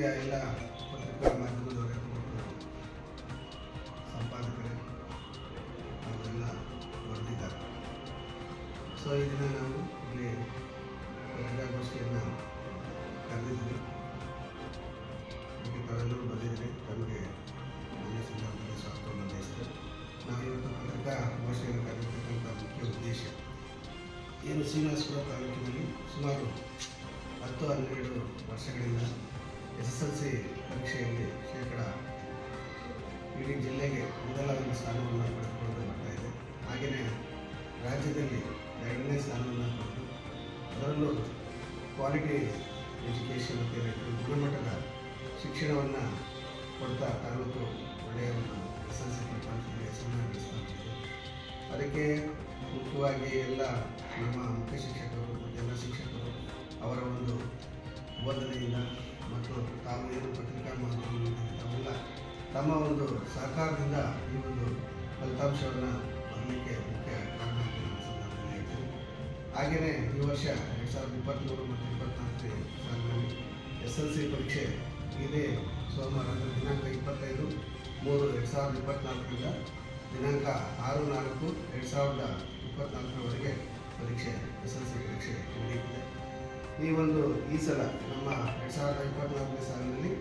ಪತ್ರಿಕೆಯ ಎಲ್ಲ ಪತ್ರಿಕಾ ಮಾಧ್ಯಮದವರೆಗೂ ಸಂಪಾದಕರೇ, ಅವರೆಲ್ಲ ಬರೆದಿದ್ದಾರೆ. ಸೊ ಇದನ್ನು ನಾವು ಇಲ್ಲಿ ಪತ್ರಿಕಾಗೋಷ್ಠಿಯನ್ನು ಕರೆದಿದ್ವಿ ಅದಕ್ಕೆ ತಾವೆಲ್ಲರೂ ಬಂದಿದ್ದೀರಿ ತಮಗೆ ಮನೆ ಸಂದರ್ಭದಲ್ಲಿ ಸ್ವಾಗತವನ್ನು ಬಯಸಿದೆ ನಾವು ಇವತ್ತು ಪತ್ರಿಕಾಗೋಷ್ಠಿಯನ್ನು ಕರೆದಿರ್ತಕ್ಕಂಥ ಮುಖ್ಯ ಉದ್ದೇಶ ಏನು ಶ್ರೀನಿವಾಸಪುರ ತಾಲೂಕಿನಲ್ಲಿ ಸುಮಾರು ಹತ್ತು ಹನ್ನೆರಡು ವರ್ಷಗಳಿಂದ ಎಸ್ ಎಸ್ ಎಲ್ ಸಿ ಪರೀಕ್ಷೆಯಲ್ಲಿ ಶೇಕಡ ಇಡೀ ಜಿಲ್ಲೆಗೆ ಮೊದಲ ಸ್ಥಾನವನ್ನು ಪಡೆದುಕೊಂಡು ಬರ್ತಾ ಇದೆ. ಹಾಗೆಯೇ ರಾಜ್ಯದಲ್ಲಿ ಎರಡನೇ ಸ್ಥಾನವನ್ನು ಪಡೆದು ಅದರಲ್ಲೂ ಕ್ವಾಲಿಟಿ ಎಜುಕೇಷನ್ ಅಂತ ಹೇಳಿದ್ರು ಗುಣಮಟ್ಟದ ಶಿಕ್ಷಣವನ್ನು ಕೊಡ್ತಾ ತಾಲೂಕು ಒಳ್ಳೆಯ ಒಂದು ಎಸ್ ಎಲ್ ಸಿ ಅದಕ್ಕೆ ಮುಖ್ಯವಾಗಿ ಎಲ್ಲ ನಮ್ಮ ಮುಖ್ಯ ಶಿಕ್ಷಕರು ಎಲ್ಲ ಶಿಕ್ಷಕರು ಅವರ ಒಂದು ಬೋಧನೆಯಿಂದ ಮತ್ತು ತಾವು ಏನು ಪತ್ರಿಕಾ ಮಾಧ್ಯಮ ತಾವೆಲ್ಲ ತಮ್ಮ ಒಂದು ಸಹಕಾರದಿಂದ ಈ ಒಂದು ಫಲಿತಾಂಶವನ್ನು ಬರಲಿಕ್ಕೆ ಮುಖ್ಯ ಕಾರಣ ಹೇಳ್ತೀನಿ. ಹಾಗೆಯೇ ಈ ವರ್ಷ ಎರಡು ಸಾವಿರದ ಇಪ್ಪತ್ತ್ಮೂರು ಮತ್ತು ಇಪ್ಪತ್ತ್ನಾಲ್ಕನೇ ಸಾಲಿನಲ್ಲಿ ಎಸ್ ಎಲ್ ಸಿ ಪರೀಕ್ಷೆ ಇದೇ. ಸೋಮವಾರ ಅಂದರೆ ದಿನಾಂಕ ಇಪ್ಪತ್ತೈದು ಮೂರು ಎರಡು ಸಾವಿರದ ಇಪ್ಪತ್ತ್ನಾಲ್ಕರಿಂದ ದಿನಾಂಕ ಆರು ನಾಲ್ಕು ಎರಡು ಸಾವಿರದ ಇಪ್ಪತ್ತ್ನಾಲ್ಕರವರೆಗೆ ಪರೀಕ್ಷೆ, ಎಸ್ ಎಲ್ ಸಿ ಪರೀಕ್ಷೆ ನಡೆಯುತ್ತಿದೆ ಈ ಒಂದು ಈ ಸಲ ನಮ್ಮ ಎರಡು ಸಾವಿರದ ಇಪ್ಪತ್ತ್ನಾಲ್ಕನೇ ಸಾಲಿನಲ್ಲಿ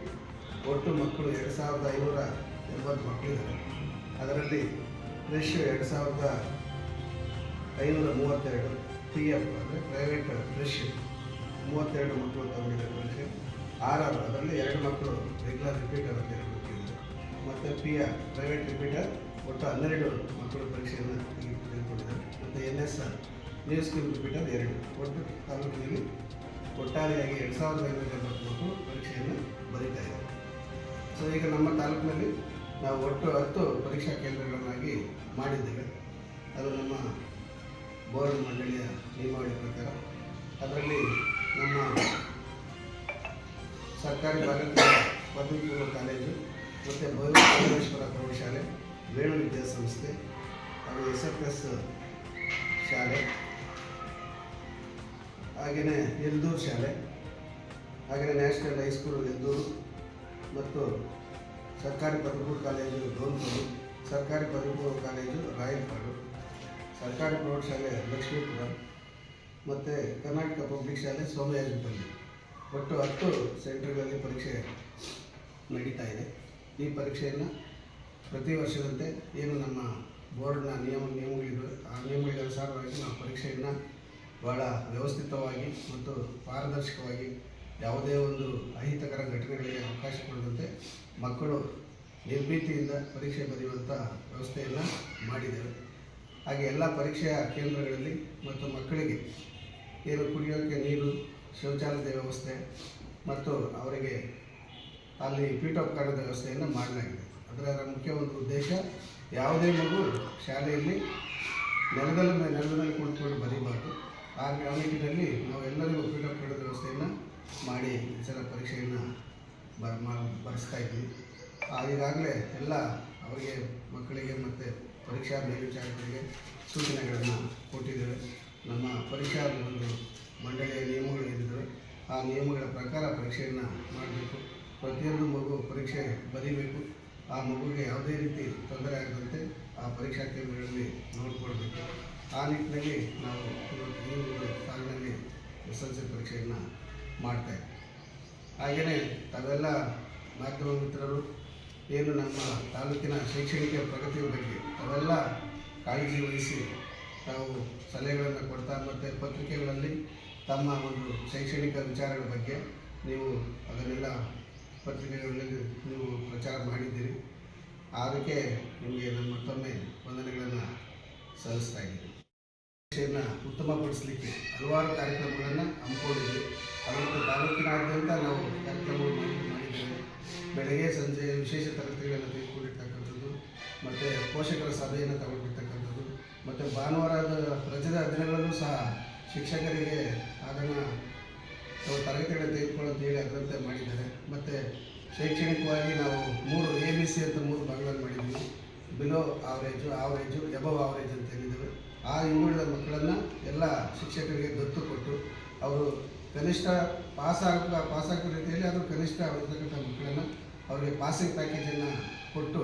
ಒಟ್ಟು ಮಕ್ಕಳು ಎರಡು ಸಾವಿರದ ಐನೂರ ಎಂಬತ್ತು ಮಕ್ಕಳಿದ್ದಾರೆ. ಅದರಲ್ಲಿ ಫ್ರೆಶ್ ಎರಡು ಸಾವಿರದ ಐನೂರ ಮೂವತ್ತೆರಡು ಪಿ ಎಫ್ ಅಂದರೆ ಪ್ರೈವೇಟ್ ಫ್ರೆಶ್ ಮೂವತ್ತೆರಡು ಮಕ್ಕಳು ತಗೊಂಡಿದ್ದಾರೆ ಪರೀಕ್ಷೆ ಆರ್ ಆರ್ ಅದರಲ್ಲಿ ಎರಡು ಮಕ್ಕಳು ರೆಗ್ಯುಲರ್ ರಿಪೀಟರ್ ಅಂತ ಮಕ್ಕಳಿದ್ದಾರೆ ಮತ್ತು ಪಿ ಆರ್ ಪ್ರೈವೇಟ್ ರಿಪೀಟರ್ ಒಟ್ಟು ಹನ್ನೆರಡು ಮಕ್ಕಳು ಪರೀಕ್ಷೆಯನ್ನು ತೆಗೆ- ತೆಗೆದುಕೊಂಡಿದ್ದಾರೆ. ಮತ್ತು N S R new school repeater ಎರಡು. ಒಟ್ಟಾರೆಯಾಗಿ ಎರಡು ಸಾವಿರದ ಐನೂರ ಎಂಬತ್ತು ಮಕ್ಕಳು ಪರೀಕ್ಷೆಯನ್ನು ಬರೀತಾ ಇದ್ದಾರೆ. ಸೊ ಈಗ ನಮ್ಮ ತಾಲೂಕಿನಲ್ಲಿ ನಾವು ಒಟ್ಟು ಹತ್ತು ಪರೀಕ್ಷಾ ಕೇಂದ್ರಗಳನ್ನಾಗಿ ಮಾಡಿದ್ದೇವೆ. ಅದು ನಮ್ಮ ಬೋರ್ಡ್ ಮಂಡಳಿಯ ನಿಯಮಾವಳಿ ಪ್ರಕಾರ. ಅದರಲ್ಲಿ ನಮ್ಮ ಸರ್ಕಾರಿ ಬಾಲಕಿಯರ ಪದವಿ ಪೂರ್ವ ಕಾಲೇಜು ಮತ್ತು ಭೈರವೇಶ್ವರ ಪ್ರೌಢಶಾಲೆ ವೇಣು ವಿದ್ಯಾಸಂಸ್ಥೆ ಹಾಗೂ ಎಸ್ ಎಫ್ ಎಸ್ ಶಾಲೆ ಹಾಗೆಯೇ ಎಲ್ದೂರು ಶಾಲೆ ಹಾಗೆಯೇ ನ್ಯಾಷನಲ್ ಹೈಸ್ಕೂಲ್ ಎಲ್ದೂರು ಮತ್ತು ಸರ್ಕಾರಿ ಪದವಿ ಕಾಲೇಜು ಡೋನ್ಪುರು ಸರ್ಕಾರಿ ಪದವಿ ಕಾಲೇಜು ರಾಯಲ್ಪಾಡು, ಸರ್ಕಾರಿ ಪ್ರೌಢಶಾಲೆ ಲಕ್ಷ್ಮೀಪುರ ಮತ್ತು ಕರ್ನಾಟಕ ಪಬ್ಲಿಕ್ ಶಾಲೆ ಸೋಮಯಾಜಿಪಲ್ಲಿ ಒಟ್ಟು ಹತ್ತು ಸೆಂಟರ್ಗಳಲ್ಲಿ ಪರೀಕ್ಷೆ ನಡೀತಾ ಇದೆ. ಈ ಪರೀಕ್ಷೆಯನ್ನು ಪ್ರತಿ ವರ್ಷದಂತೆ ಏನು ನಮ್ಮ ಬೋರ್ಡ್ನ ನಿಯಮ ನಿಯಮಗಳಿವೆ ಆ ನಿಯಮಗಳಿಗೆ ಅನುಸಾರವಾಗಿ ನಾವು ಪರೀಕ್ಷೆಯನ್ನು ಭಾಳ ವ್ಯವಸ್ಥಿತವಾಗಿ ಮತ್ತು ಪಾರದರ್ಶಕವಾಗಿ ಯಾವುದೇ ಒಂದು ಅಹಿತಕರ ಘಟನೆಗಳಿಗೆ ಅವಕಾಶ ಕೊಡದಂತೆ ಮಕ್ಕಳು ನಿರ್ಭೀತಿಯಿಂದ ಪರೀಕ್ಷೆ ಬರೆಯುವಂಥ ವ್ಯವಸ್ಥೆಯನ್ನು ಮಾಡಿದ್ದೇವೆ ಹಾಗೆ ಎಲ್ಲ ಪರೀಕ್ಷೆಯ ಕೇಂದ್ರಗಳಲ್ಲಿ ಮತ್ತು ಮಕ್ಕಳಿಗೆ ಏನು ಕುಡಿಯೋಕ್ಕೆ ನೀರು, ಶೌಚಾಲಯದ ವ್ಯವಸ್ಥೆ ಮತ್ತು ಅವರಿಗೆ ಅಲ್ಲಿ ಪೀಠೋಪಕರಣದ ವ್ಯವಸ್ಥೆಯನ್ನು ಮಾಡಲಾಗಿದೆ. ಅದರ ಮುಖ್ಯ ಒಂದು ಉದ್ದೇಶ ಯಾವುದೇ ಮಗು ಶಾಲೆಯಲ್ಲಿ ನೆಲದಲ್ಲಿ ನೆಲದಲ್ಲಿ ಕುಳಿತುಕೊಂಡು ಬರೀಬಾರ್ದು. ಆ ಆ ನಿಟ್ಟಿನಲ್ಲಿ ನಾವು ಎಲ್ಲರಿಗೂ ಪೀಠೋಪಕರಣದ ವ್ಯವಸ್ಥೆಯನ್ನು ಮಾಡಿ ಸಲ ಪರೀಕ್ಷೆಯನ್ನು ಬರ್ ಬರೆಸ್ತಾ ಇದ್ದೀವಿ ಆ, ಈಗಾಗಲೇ ಎಲ್ಲ ಅವರಿಗೆ ಮಕ್ಕಳಿಗೆ ಮತ್ತು ಪರೀಕ್ಷಾ ಮೇಲ್ವಿಚಾರಕರಿಗೆ ಸೂಚನೆಗಳನ್ನು ಕೊಟ್ಟಿದ್ದೇವೆ. ನಮ್ಮ ಪರೀಕ್ಷಾ ಒಂದು ಮಂಡಳಿಯ ನಿಯಮಗಳು ಏನಿದ್ದಾವೆ ಆ ನಿಯಮಗಳ ಪ್ರಕಾರ ಪರೀಕ್ಷೆಯನ್ನು ಮಾಡಬೇಕು. ಪ್ರತಿಯೊಂದು ಮಗು ಪರೀಕ್ಷೆ ಬರೀಬೇಕು. ಆ ಮಗುವಿಗೆ ಯಾವುದೇ ರೀತಿ ತೊಂದರೆ ಆಗದಂತೆ ಆ ಪರೀಕ್ಷಾ ಕೇಂದ್ರಗಳಲ್ಲಿ ನೋಡಿಕೊಳ್ಬೇಕು. ಆ ನಿಟ್ಟಿನಲ್ಲಿ ನಾವು ಈ ಒಂದು ಸಾಲಿನಲ್ಲಿ ಎಸ್ ಎಲ್ ಸಿ ಪರೀಕ್ಷೆಯನ್ನು ಮಾಡ್ತಾಯಿದ್ದೀವಿ ಹಾಗೆಯೇ ತಾವೆಲ್ಲ ಮಾಧ್ಯಮ ಮಿತ್ರರು, ಏನು ನಮ್ಮ ತಾಲೂಕಿನ ಶೈಕ್ಷಣಿಕ ಪ್ರಗತಿಯ ಬಗ್ಗೆ ತಾವೆಲ್ಲ ಕಾಳಜಿ ವಹಿಸಿ ತಾವು ಸಲಹೆಗಳನ್ನು ಕೊಡ್ತಾ ಮತ್ತು ಪತ್ರಿಕೆಗಳಲ್ಲಿ ತಮ್ಮ ಒಂದು ಶೈಕ್ಷಣಿಕ ವಿಚಾರಗಳ ಬಗ್ಗೆ ನೀವು ಅದನ್ನೆಲ್ಲ ಪತ್ರಿಕೆಗಳಲ್ಲಿ ನೀವು ಪ್ರಚಾರ ಮಾಡಿದ್ದೀರಿ. ಅದಕ್ಕೆ ನಿಮಗೆ ನಾನು ಮತ್ತೊಮ್ಮೆ ವಂದನೆಗಳನ್ನು ಸಲ್ಲಿಸ್ತಾ ಇದ್ದೀನಿ. ಶಿಕ್ಷೆಯನ್ನು ಉತ್ತಮಪಡಿಸಲಿಕ್ಕೆ ಹಲವಾರು ಕಾರ್ಯಕ್ರಮಗಳನ್ನು ಹಮ್ಮಿಕೊಂಡಿದ್ದೆ ಅದರಂತೆ ತಾಲೂಕಿನಾದ್ಯಂತ ನಾವು ಕಾರ್ಯಕ್ರಮಗಳು ಮಾಡಿ ಮಾಡಿದ್ದೇವೆ. ಬೆಳಗ್ಗೆ, ಸಂಜೆ ವಿಶೇಷ ತರಗತಿಗಳನ್ನು ತೆಗೆದುಕೊಂಡಿರ್ತಕ್ಕಂಥದ್ದು, ಮತ್ತು ಪೋಷಕರ ಸಭೆಯನ್ನು ತಗೊಂಡಿರ್ತಕ್ಕಂಥದ್ದು, ಮತ್ತು ಭಾನುವಾರದ ರಜದ ದಿನಗಳಲ್ಲೂ ಸಹ ಶಿಕ್ಷಕರಿಗೆ ಅದನ್ನು ತರಗತಿಗಳನ್ನು ತೆಗೆದುಕೊಳ್ಳೋದು ಹೇಳಿ ಅದರಂತೆ ಮಾಡಿದ್ದಾರೆ. ಮತ್ತು ಶೈಕ್ಷಣಿಕವಾಗಿ ನಾವು ಮೂರು ಎ ಬಿ ಸಿ ಅಂತ ಮೂರು ಭಾಗಗಳನ್ನು ಮಾಡಿದ್ದೀವಿ. Below average average above average ಅಂತ. ಆ ಹಿಂದುಳಿದ ಮಕ್ಕಳನ್ನು ಎಲ್ಲ ಶಿಕ್ಷಕರಿಗೆ ದತ್ತು ಕೊಟ್ಟು ಅವರು ಕನಿಷ್ಠ ಪಾಸ್ ಆಗ ಪಾಸ್ ಆಗೋ ರೀತಿಯಲ್ಲಿ ಅದು ಕನಿಷ್ಠ ಆಗಿರ್ತಕ್ಕಂಥ ಮಕ್ಕಳನ್ನು ಅವರಿಗೆ ಪಾಸಿಂಗ್ ಪ್ಯಾಕೇಜನ್ನು ಕೊಟ್ಟು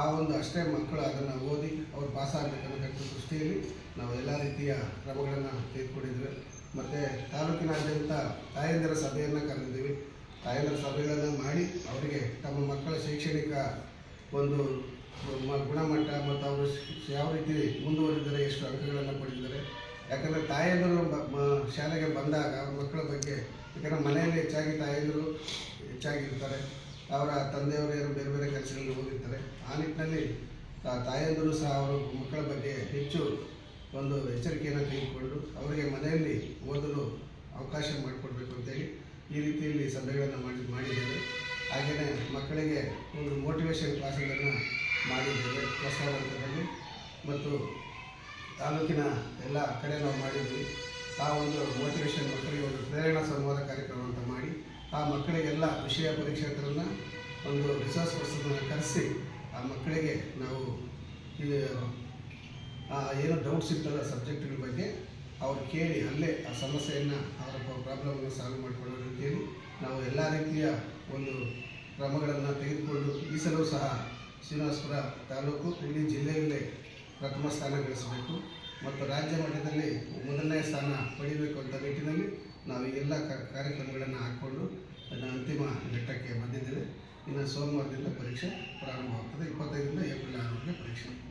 ಆ ಒಂದು ಅಷ್ಟೇ ಮಕ್ಕಳು ಅದನ್ನು ಓದಿ ಅವ್ರು ಪಾಸ್ ಆಗಬೇಕನ್ನೋ ದೃಷ್ಟಿಯಲ್ಲಿ ನಾವು ಎಲ್ಲ ರೀತಿಯ ಕ್ರಮಗಳನ್ನು ತೆಗೆದುಕೊಂಡಿದ್ದೇವೆ. ಮತ್ತು ತಾಲೂಕಿನಾದ್ಯಂತ ತಾಯಂದಿರ ಸಭೆಯನ್ನು ಕರೆದಿದ್ದೀವಿ. ತಾಯಂದಿರ ಸಭೆಗಳನ್ನು ಮಾಡಿ ಅವರಿಗೆ ತಮ್ಮ ಮಕ್ಕಳ ಶೈಕ್ಷಣಿಕ ಒಂದು ಗುಣಮಟ್ಟ ಮತ್ತು ರೀತಿ ಮುಂದುವರಿದರೆ ಎಷ್ಟು ಅಂಕಗಳನ್ನು ಪಡೆದಿದ್ದಾರೆ. ಯಾಕಂದರೆ ತಾಯಂದಿರು ಶಾಲೆಗೆ ಬಂದಾಗ ಅವ್ರ ಮಕ್ಕಳ ಬಗ್ಗೆ, ಯಾಕಂದರೆ ಮನೆಯಲ್ಲಿ ಹೆಚ್ಚಾಗಿ ತಾಯಂದರು ಹೆಚ್ಚಾಗಿರ್ತಾರೆ. ಅವರ ತಂದೆಯವರು ಬೇರೆ ಬೇರೆ ಕೆಲಸಗಳಲ್ಲಿ ಹೋಗಿರ್ತಾರೆ. ಆ ನಿಟ್ಟಿನಲ್ಲಿ ತಾಯಂದಿರು ಸಹ ಅವರು ಮಕ್ಕಳ ಬಗ್ಗೆ ಹೆಚ್ಚು ಒಂದು ಎಚ್ಚರಿಕೆಯನ್ನು ತೆಗೆದುಕೊಂಡು ಅವರಿಗೆ ಮನೆಯಲ್ಲಿ ಓದಲು ಅವಕಾಶ ಮಾಡಿಕೊಡ್ಬೇಕು ಅಂತೇಳಿ ಈ ರೀತಿಯಲ್ಲಿ ಸಭೆಗಳನ್ನು ಮಾಡಿ ಮಾಡಿದ್ದೇವೆ ಹಾಗೆಯೇ ಮಕ್ಕಳಿಗೆ ಒಂದು ಮೋಟಿವೇಶನ್ ಕ್ಲಾಸ್ಗಳನ್ನು ಮಾಡಿದ್ದೇವೆ ಹೊಸ ಹಂತದಲ್ಲಿ ಮತ್ತು ತಾಲೂಕಿನ ಎಲ್ಲ ಕಡೆ ನಾವು ಮಾಡಿದ್ವಿ. ಆ ಒಂದು ಮೋಟಿವೇಶನ್ ಮಕ್ಕಳಿಗೆ ಒಂದು ಪ್ರೇರಣಾ ಸಂವಾದ ಕಾರ್ಯಕ್ರಮ ಅಂತ ಮಾಡಿ, ಆ ಮಕ್ಕಳಿಗೆಲ್ಲ ವಿಷಯ ಪರೀಕ್ಷಕರನ್ನು ಒಂದು ರಿಸೋರ್ಸ್ ಪರ್ಸನ್ನ ಕರೆಸಿ, ಆ ಮಕ್ಕಳಿಗೆ ನಾವು ಏನು ಡೌಟ್ಸ್ ಇರ್ತಲ್ಲ ಸಬ್ಜೆಕ್ಟ್ಗಳ ಬಗ್ಗೆ, ಅವ್ರು ಕೇಳಿ ಅಲ್ಲೇ ಆ ಸಮಸ್ಯೆಯನ್ನು, ಅವರ ಪ್ರಾಬ್ಲಮನ್ನು ಸಾಲ್ವ್ ಮಾಡಿಕೊಳ್ಳೋ ರೀತಿಯಲ್ಲಿ ನಾವು ಎಲ್ಲ ರೀತಿಯ ಒಂದು ಕ್ರಮಗಳನ್ನು ತೆಗೆದುಕೊಂಡು, ಈ ಸಲವೂ ಸಹ ಶ್ರೀನಿವಾಸಪುರ ತಾಲೂಕು, ಇಡೀ ಜಿಲ್ಲೆಯಲ್ಲೇ ಪ್ರಥಮ ಸ್ಥಾನ ಗಳಿಸಬೇಕು. ಮತ್ತು ರಾಜ್ಯ ಮಟ್ಟದಲ್ಲಿ ಮೊದಲನೇ ಸ್ಥಾನ ಪಡಿಬೇಕು ಅಂತ ನಿಟ್ಟಿನಲ್ಲಿ ನಾವು ಎಲ್ಲ ಕಾರ್ಯಕ್ರಮಗಳನ್ನು ಹಾಕ್ಕೊಂಡು ಅದನ್ನು ಅಂತಿಮ ಘಟ್ಟಕ್ಕೆ ಬಂದಿದ್ದೇವೆ. ಇನ್ನು ಸೋಮವಾರದಿಂದ ಪರೀಕ್ಷೆ ಪ್ರಾರಂಭವಾಗ್ತದೆ. ಇಪ್ಪತ್ತೈದರಿಂದ ಏಪ್ರಿಲ್ ಆರವರೆಗೆ ಪರೀಕ್ಷೆ.